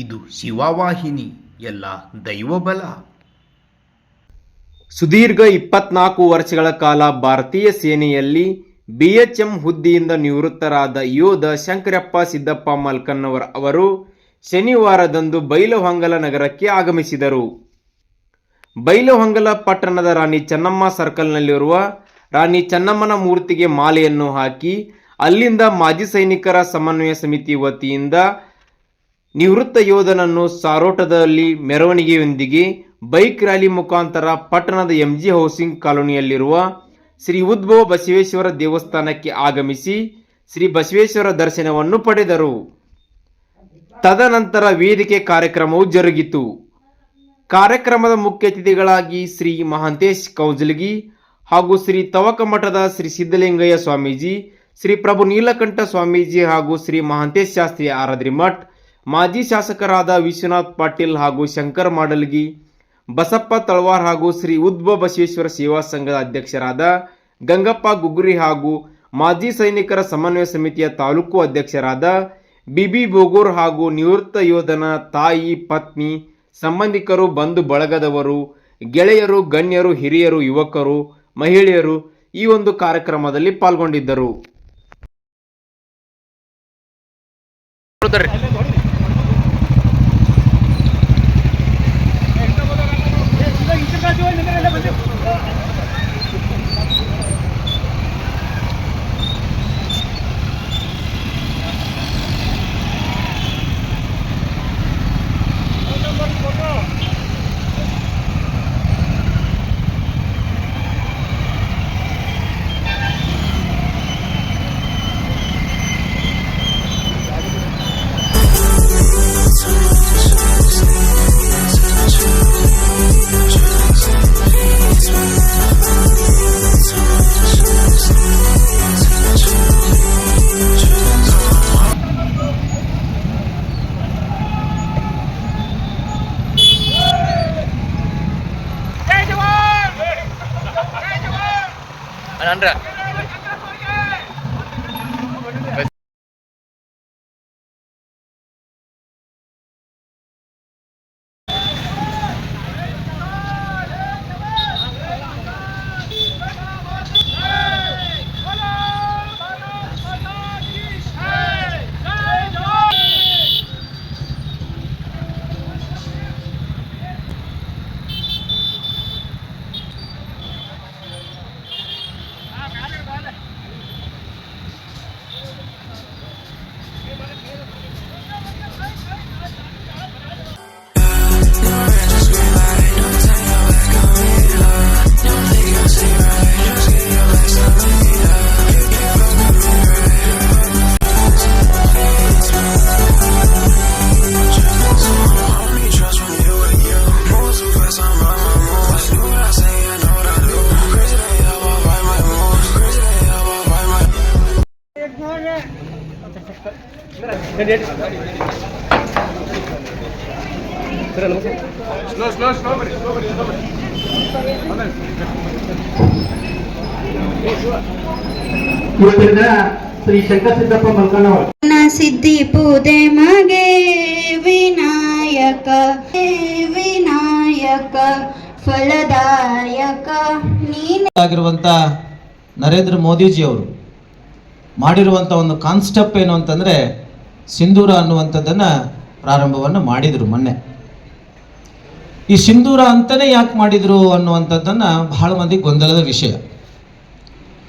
ಇದು ಶಿವವಾಹಿನಿ, ಎಲ್ಲ ದೈವಬಲ. ಸುದೀರ್ಘ ಇಪ್ಪತ್ನಾಲ್ಕು ವರ್ಷಗಳ ಕಾಲ ಭಾರತೀಯ ಸೇನೆಯಲ್ಲಿ ಬಿಎಚ್ಎಂ ಹುದ್ದೆಯಿಂದ ನಿವೃತ್ತರಾದ ಯೋಧ ಶಂಕರಪ್ಪ ಸಿದ್ದಪ್ಪ ಮಲ್ಕನ್ನವರ್ ಅವರು ಶನಿವಾರದಂದು ಬೈಲಹೊಂಗಲ ನಗರಕ್ಕೆ ಆಗಮಿಸಿದರು. ಬೈಲಹೊಂಗಲ ಪಟ್ಟಣದ ರಾಣಿ ಚೆನ್ನಮ್ಮ ಸರ್ಕಲ್ನಲ್ಲಿರುವ ರಾಣಿ ಚೆನ್ನಮ್ಮನ ಮೂರ್ತಿಗೆ ಮಾಲೆಯನ್ನು ಹಾಕಿ ಅಲ್ಲಿಂದ ಮಾಜಿ ಸೈನಿಕರ ಸಮನ್ವಯ ಸಮಿತಿ ವತಿಯಿಂದ ನಿವೃತ್ತ ಯೋಧನನ್ನು ಸಾರೋಟದಲ್ಲಿ ಮೆರವಣಿಗೆಯೊಂದಿಗೆ ಬೈಕ್ ರ್ಯಾಲಿ ಮುಖಾಂತರ ಪಟ್ಟಣದ ಎಂಜಿ ಹೌಸಿಂಗ್ ಕಾಲೋನಿಯಲ್ಲಿರುವ ಶ್ರೀ ಉದ್ಭವ ಬಸವೇಶ್ವರ ದೇವಸ್ಥಾನಕ್ಕೆ ಆಗಮಿಸಿ ಶ್ರೀ ಬಸವೇಶ್ವರ ದರ್ಶನವನ್ನು ಪಡೆದರು. ತದನಂತರ ವೇದಿಕೆ ಕಾರ್ಯಕ್ರಮವು ಜರುಗಿತು. ಕಾರ್ಯಕ್ರಮದ ಮುಖ್ಯ ಅತಿಥಿಗಳಾಗಿ ಶ್ರೀ ಮಹಾಂತೇಶ್ ಕೌಜಲಗಿ ಹಾಗೂ ಶ್ರೀ ತವಕಮಠದ ಶ್ರೀ ಸಿದ್ದಲಿಂಗಯ್ಯ ಸ್ವಾಮೀಜಿ, ಶ್ರೀ ಪ್ರಭು ನೀಲಕಂಠ ಸ್ವಾಮೀಜಿ ಹಾಗೂ ಶ್ರೀ ಮಹಾಂತೇಶ್ ಶಾಸ್ತ್ರಿ ಆರಾಧ್ರಿ ಮಠ್ ಮಾಜಿ ಶಾಸಕರಾದ ವಿಶ್ವನಾಥ್ ಪಾಟೀಲ್ ಹಾಗೂ ಶಂಕರ್ ಮಾಡಲ್ಗಿ, ಬಸಪ್ಪ ತಳವಾರ್ ಹಾಗೂ ಶ್ರೀ ಉದ್ಭ ಬಸವೇಶ್ವರ ಸೇವಾ ಸಂಘದ ಅಧ್ಯಕ್ಷರಾದ ಗಂಗಪ್ಪ ಗುಗ್ರಿ ಹಾಗೂ ಮಾಜಿ ಸೈನಿಕರ ಸಮನ್ವಯ ಸಮಿತಿಯ ತಾಲೂಕು ಅಧ್ಯಕ್ಷರಾದ ಬಿಬಿ ಬೋಗೂರ್ ಹಾಗೂ ನಿವೃತ್ತ ಯೋಧನ ತಾಯಿ, ಪತ್ನಿ, ಸಂಬಂಧಿಕರು, ಬಂಧು ಬಳಗದವರು, ಗೆಳೆಯರು, ಗಣ್ಯರು, ಹಿರಿಯರು, ಯುವಕರು, ಮಹಿಳೆಯರು ಈ ಒಂದು ಕಾರ್ಯಕ್ರಮದಲ್ಲಿ ಪಾಲ್ಗೊಂಡಿದ್ದರು. நன்றி. ಶ್ರೀ ಶಂಕರ ಸಿದ್ಧಿ ಪೂದೆ ಮಗೆ ವಿನಾಯಕ ವಿನಾಯಕ, ಫಲದಾಯಕ. ಆಗಿರುವಂತ ನರೇಂದ್ರ ಮೋದಿಜಿ ಅವರು ಮಾಡಿರುವಂತ ಒಂದು ಕಾನ್ಸ್ಟೆಪ್ ಏನು ಅಂತಂದರೆ ಸಿಂಧೂರ ಅನ್ನುವಂಥದ್ದನ್ನು ಪ್ರಾರಂಭವನ್ನು ಮಾಡಿದರು ಮೊನ್ನೆ. ಈ ಸಿಂಧೂರ ಅಂತಲೇ ಯಾಕೆ ಮಾಡಿದರು ಅನ್ನುವಂಥದ್ದನ್ನು ಬಹಳ ಮಂದಿ ಗೊಂದಲದ ವಿಷಯ.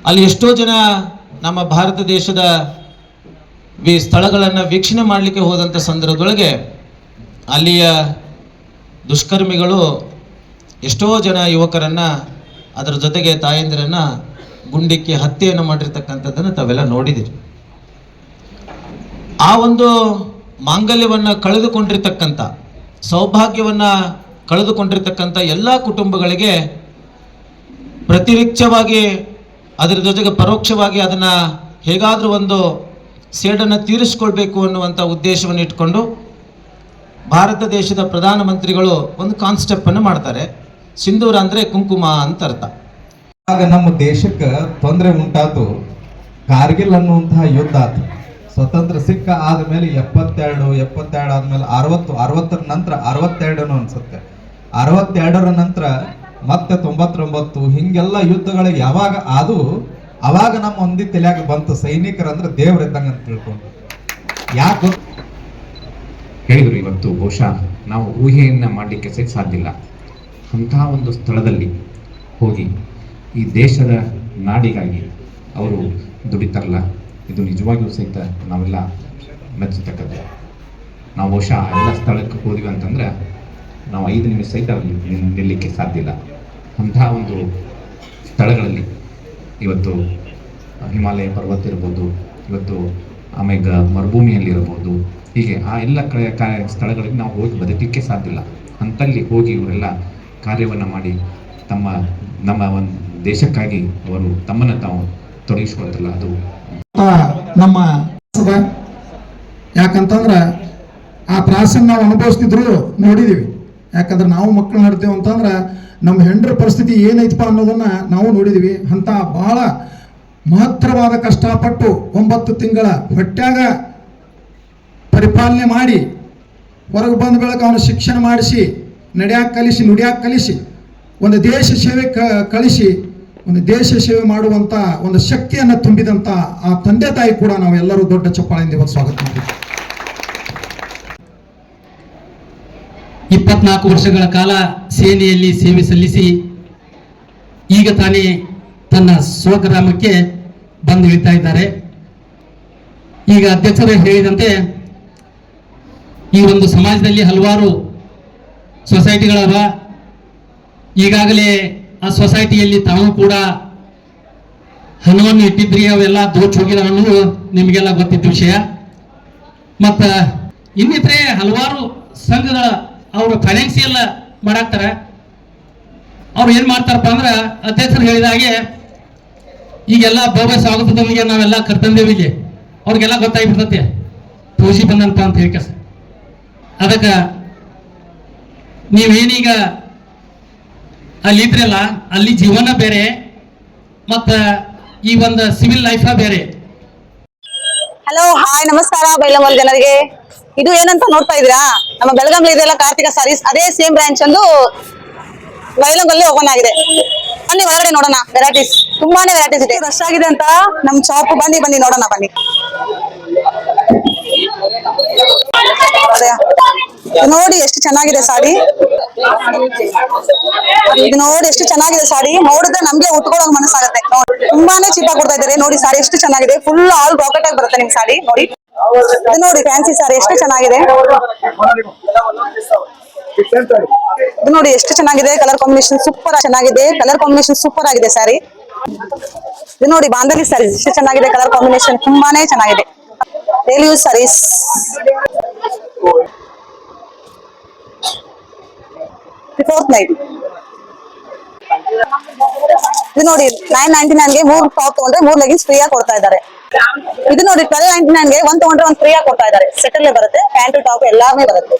ಅಲ್ಲಿ ಎಷ್ಟೋ ಜನ ನಮ್ಮ ಭಾರತ ದೇಶದ ವಿ ಸ್ಥಳಗಳನ್ನು ವೀಕ್ಷಣೆ ಮಾಡಲಿಕ್ಕೆ ಹೋದಂಥ ಸಂದರ್ಭದೊಳಗೆ ಅಲ್ಲಿಯ ದುಷ್ಕರ್ಮಿಗಳು ಎಷ್ಟೋ ಜನ ಯುವಕರನ್ನು ಅದರ ಜೊತೆಗೆ ತಾಯಂದಿರನ್ನು ಗುಂಡಿಕ್ಕಿ ಹತ್ಯೆಯನ್ನು ಮಾಡಿರ್ತಕ್ಕಂಥದ್ದನ್ನು ತಾವೆಲ್ಲ ನೋಡಿದಿರಿ. ಆ ಒಂದು ಮಾಂಗಲ್ಯವನ್ನು ಕಳೆದುಕೊಂಡಿರ್ತಕ್ಕಂಥ, ಸೌಭಾಗ್ಯವನ್ನು ಕಳೆದುಕೊಂಡಿರ್ತಕ್ಕಂಥ ಎಲ್ಲ ಕುಟುಂಬಗಳಿಗೆ ಪ್ರತಿರಿಕ್ಷವಾಗಿ ಅದರ ಜೊತೆಗೆ ಪರೋಕ್ಷವಾಗಿ ಅದನ್ನು ಹೇಗಾದರೂ ಒಂದು ಸೇಡನ್ನು ತೀರಿಸ್ಕೊಳ್ಬೇಕು ಅನ್ನುವಂಥ ಉದ್ದೇಶವನ್ನು ಇಟ್ಕೊಂಡು ಭಾರತ ದೇಶದ ಪ್ರಧಾನಮಂತ್ರಿಗಳು ಒಂದು ಕಾನ್ಸ್ಟೆಪ್ಪನ್ನು ಮಾಡ್ತಾರೆ. ಸಿಂಧೂರ ಅಂದರೆ ಕುಂಕುಮ ಅಂತ ಅರ್ಥ. ಆಗ ನಮ್ಮ ದೇಶಕ್ಕೆ ತೊಂದರೆ ಉಂಟಾತು, ಕಾರ್ಗಿಲ್ ಅನ್ನುವಂತಹ ಯುದ್ಧ ಆತು. ಸ್ವತಂತ್ರ ಸಿಕ್ಕ ಆದ್ಮೇಲೆ ಎಪ್ಪತ್ತೆರಡು ಎಪ್ಪತ್ತೆರಡು ಆದ್ಮೇಲೆ ಅರವತ್ತು, ಅರವತ್ತರ ನಂತರ ಅರವತ್ತೆರಡನು ಅನ್ಸುತ್ತೆ. ಅರವತ್ತೆರಡರ ನಂತರ ಮತ್ತೆ ತೊಂಬತ್ತೊಂಬತ್ತು, ಹಿಂಗೆಲ್ಲ ಯುದ್ಧಗಳಿಗೆ ಯಾವಾಗ, ಅದು ಅವಾಗ ನಮ್ಮ ಒಂದಿ ತಲೆಯಾಗ ಬಂತು. ಸೈನಿಕರಂದ್ರೆ ದೇವ್ರಿದ್ದಂಗೆ ಅಂತ ತಿಳ್ಕೊಂಡು. ಯಾಕೆ ಹೇಳಿದ್ರು ಇವತ್ತು ಬಹುಶಃ ನಾವು ಊಹೆಯನ್ನ ಮಾಡಲಿಕ್ಕೆ ಸಹಿತ ಸಾಧ್ಯ ಇಲ್ಲ. ಅಂತಹ ಒಂದು ಸ್ಥಳದಲ್ಲಿ ಹೋಗಿ ಈ ದೇಶದ ನಾಡಿಗಾಗಿ ಅವರು ದುಡಿತಾರಲ್ಲ. ಇದು ನಿಜವಾಗಿಯೂ ಸಹಿತ ನಾವೆಲ್ಲ ಮೆಚ್ಚತಕ್ಕದ್ದು ನಾವು ಬಹುಶಃ ಎಲ್ಲ ಸ್ಥಳಕ್ಕೆ ಹೋದ್ವಿ ಅಂತಂದ್ರೆ ನಾವು ಐದು ನಿಮಿಷ ಸಹಿತ ಅಲ್ಲಿ ನಿಲ್- ನಿಲ್ಲಲಿಕ್ಕೆ ಸಾಧ್ಯ ಇಲ್ಲ. ಅಂತಹ ಒಂದು ಸ್ಥಳಗಳಲ್ಲಿ ಇವತ್ತು ಹಿಮಾಲಯ ಪರ್ವತ ಇರ್ಬೋದು, ಇವತ್ತು ಆಮೇಲೆ ಮರುಭೂಮಿಯಲ್ಲಿರ್ಬೋದು ಹೀಗೆ ಆ ಎಲ್ಲ ಕಡೆ ಕಾರ್ಯ ಸ್ಥಳಗಳಿಗೆ ನಾವು ಹೋಗಿ ಬದುಕಲಿಕ್ಕೆ ಸಾಧ್ಯ ಇಲ್ಲ. ಅಂತಲ್ಲಿ ಹೋಗಿ ಇವರೆಲ್ಲ ಕಾರ್ಯವನ್ನು ಮಾಡಿ ತಮ್ಮ, ನಮ್ಮ ಒಂದು ದೇಶಕ್ಕಾಗಿ ಅವರು ತಮ್ಮನ್ನು ತಾವು ತೊಡಗಿಸ್ಕೊಳ್ತಾರಲ್ಲ, ಅದು ನಮ್ಮ ಯಾಕಂತಂದ್ರೆ ಆ ತ್ರಾಸನ್ನು ನಾವು ಅನುಭವಿಸ್ತಿದ್ರು ನೋಡಿದೀವಿ. ಯಾಕಂದ್ರೆ ನಾವು ಮಕ್ಕಳು ನಡ್ತೇವೆ ಅಂತಂದ್ರೆ ನಮ್ಮ ಹೆಂಡ್ರ ಪರಿಸ್ಥಿತಿ ಏನೈತಪ್ಪ ಅನ್ನೋದನ್ನ ನಾವು ನೋಡಿದೀವಿ. ಅಂತ ಬಹಳ ಮಹತ್ತರವಾದ ಕಷ್ಟಪಟ್ಟು ಒಂಬತ್ತು ತಿಂಗಳ ಹೊಟ್ಯಾಗ ಪರಿಪಾಲನೆ ಮಾಡಿ, ಹೊರಗೆ ಬಂದ ಬೆಳಕ ಅವನ ಶಿಕ್ಷಣ ಮಾಡಿಸಿ ನಡ್ಯಾಕೆ ಕಲಿಸಿ ನುಡಿಯಾಕ ಕಲಿಸಿ, ಒಂದು ದೇಶ ಸೇವೆ ಕಳಿಸಿ ಒಂದು ದೇಶ ಸೇವೆ ಮಾಡುವಂತ ಒಂದು ಶಕ್ತಿಯನ್ನು ತುಂಬಿದಂತ ಆ ತಂದೆ ತಾಯಿ ಕೂಡ ನಾವೆಲ್ಲರೂ ದೊಡ್ಡ ಚಪ್ಪಾಳೆಯಿಂದ ಇವತ್ತು ಸ್ವಾಗತ ಮಾಡ್ತೀವಿ. ಇಪ್ಪತ್ನಾಲ್ಕು ವರ್ಷಗಳ ಕಾಲ ಸೇನೆಯಲ್ಲಿ ಸೇವೆ ಸಲ್ಲಿಸಿ ಈಗ ತಾನೇ ತನ್ನ ಸ್ವಗ್ರಾಮಕ್ಕೆ ಬಂದು ಇಳಿತಾ ಇದ್ದಾರೆ. ಈಗ ಅಧ್ಯಕ್ಷರು ಹೇಳಿದಂತೆ ಈ ಒಂದು ಸಮಾಜದಲ್ಲಿ ಹಲವಾರು ಸೊಸೈಟಿಗಳವ ಈಗಾಗಲೇ ಆ ಸೊಸೈಟಿಯಲ್ಲಿ ತಾವು ಕೂಡ ಹಣವನ್ನು ಇಟ್ಟಿದ್ರಿ, ಅವೆಲ್ಲ ದೋಚ್ ಹೋಗಿದ ಅನ್ನೋದು ನಿಮಗೆಲ್ಲ ಗೊತ್ತಿದ್ದ ವಿಷಯ. ಮತ್ತ ಇನ್ನಿತರೆ ಹಲವಾರು ಸಂಘಗಳ ಅವರು ಫೈನಾನ್ಸಿಯಲ್ ಮಾಡಾಕ್ತಾರೆ. ಅವ್ರು ಏನ್ ಮಾಡ್ತಾರಪ್ಪ ಅಂದ್ರೆ ಅಧ್ಯಕ್ಷರು ಹೇಳಿದ ಹಾಗೆ ಈಗೆಲ್ಲ ಭವ್ಯ ಸ್ವಾಗತದೊಂದಿಗೆ ನಾವೆಲ್ಲ ಇಲ್ಲಿ ಅವ್ರಿಗೆಲ್ಲ ಗೊತ್ತಾಗ್ಬಿಡ್ತತೆ. ತೋಸಿ ಬಂದಂತ ಅಂತ ಹೇಳಿ ಅದಕ್ಕ ನೀವೇನೀಗ ಅಲ್ಲಿ ಇದ್ರಲ್ಲ ಅಲ್ಲಿ ಜೀವನ ಬೇರೆ, ಮತ್ತ ಈ ಒಂದು ಸಿವಿಲ್ ಲೈಫ ಬೇರೆ. ಹಲೋ ಹಾಯ್ ನಮಸ್ಕಾರ, ಬೈಲಮಲ್ ಜನರಿಗೆ. ಇದು ಏನಂತ ನೋಡ್ತಾ ಇದೀರಾ ನಮ್ಮ ಬೆಳಗಾವಿ ಇದೆಲ್ಲ ಕಾರ್ತಿಕ ಸಾರೀಸ್ ಅದೇ ಸೇಮ್ ಬ್ರಾಂಚ್ ಅಂದು ಬೈಲಂಗಲ್ಲಿ ಓಪನ್ ಆಗಿದೆ. ಬನ್ನಿ ಒಳಗಡೆ ನೋಡೋಣ ವೆರೈಟೀಸ್ ತುಂಬಾನೇ ವೆರೈಟೀಸ್ ಇದೆ. ರಶ್ ಆಗಿದೆ ಅಂತ ನಮ್ ಶಾಪ್ ಬನ್ನಿ ಬನ್ನಿ, ನೋಡೋಣ, ಬನ್ನಿ. ನೋಡಿ ಎಷ್ಟು ಚೆನ್ನಾಗಿದೆ ಸಾಡಿ ಇದು ನೋಡಿ ಎಷ್ಟು ಚೆನ್ನಾಗಿದೆ ಸಾಡಿ ನೋಡಿದ್ರೆ ನಮ್ಗೆ ಉಟ್ಕೊಳ್ಳೋ ಮನಸ್ಸಾಗುತ್ತೆ. ತುಂಬಾನೇ ಚೀಪಾಗಿ ಕೊಡ್ತಾ ಇದ್ದಾರೆ. ನೋಡಿ ಸಾರಿ ಎಷ್ಟು ಚೆನ್ನಾಗಿದೆ. ಫುಲ್ ಆಲ್ ರಾಕೆಟ್ ಆಗಿ ಬರುತ್ತೆ ನಿಮ್ ಸಾಡಿ ನೋಡಿ. ಇದು ನೋಡಿ ಫ್ಯಾನ್ಸಿ ಸಾರಿ. ಎಷ್ಟು ಚೆನ್ನಾಗಿದೆ. ಇದು ನೋಡಿ ಎಷ್ಟು ಚೆನ್ನಾಗಿದೆ. ಕಲರ್ ಕಾಂಬಿನೇಷನ್ ಸೂಪರ್ ಚೆನ್ನಾಗಿದೆ. ಕಲರ್ ಕಾಂಬಿನೇಷನ್ ಸೂಪರ್ ಆಗಿದೆ ಸಾರಿ. ಇದು ನೋಡಿ ಬಾಂಧವಿ ಸಾರಿ. ಎಷ್ಟು ಚೆನ್ನಾಗಿದೆ ಕಲರ್ ಕಾಂಬಿನೇಷನ್ ತುಂಬಾನೇ ಚೆನ್ನಾಗಿದೆ. ಡೈಲಿ ಯೂಸ್ ಸ್ಯಾರೀಸ್ ಇದು ನೋಡಿ ನೈನ್ ನೈನ್ಟಿ ನೈನ್ಗೆ ಮೂರ್ ಟಾಪ್ ತಗೊಂಡ್ರೆ ಮೂರ್ ಲೆಗಿನ್ಸ್ ಫ್ರೀ ಆಗಿ ಕೊಡ್ತಾ ಇದ್ದಾರೆ. ಇದು ನೋಡಿ ಟ್ವೆಲ್ ನೈನ್ಟಿ ನೈನ್ಗೆ ಒಂದ್ ತಗೊಂಡ್ರೆ ಒಂದ್ ಫ್ರೀ ಆಗಿ ಕೊಡ್ತಾ ಇದ್ದಾರೆ. ಸೆಟಲ್ ಬರುತ್ತೆ ಪ್ಯಾಂಟ್ ಟಾಪ್ ಎಲ್ಲಾನು ಬರುತ್ತೆ.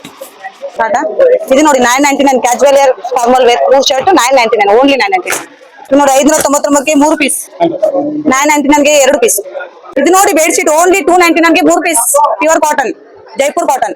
ಇದು ನೋಡಿ nine ninety nine casual wear formal wear two shirt nine ninety nine only nine ninety ನೋಡಿ ಐದ್ನೂರ ತೊಂಬತ್ತೊಂಬತ್ತಕ್ಕೆ ಮೂರು ಪೀಸ್ ನೈನ್ ನೈನ್ಟಿ ನೈನ್ಗೆ ಎರಡು ಪೀಸ್ ಇದು ನೋಡಿ ಬೆಡ್ಶೀಟ್ ಓನ್ಲಿ ಟೂ ನೈನ್ಟಿ ನೈನ್ಗೆ ಮೂರು piece pure cotton Jaipur cotton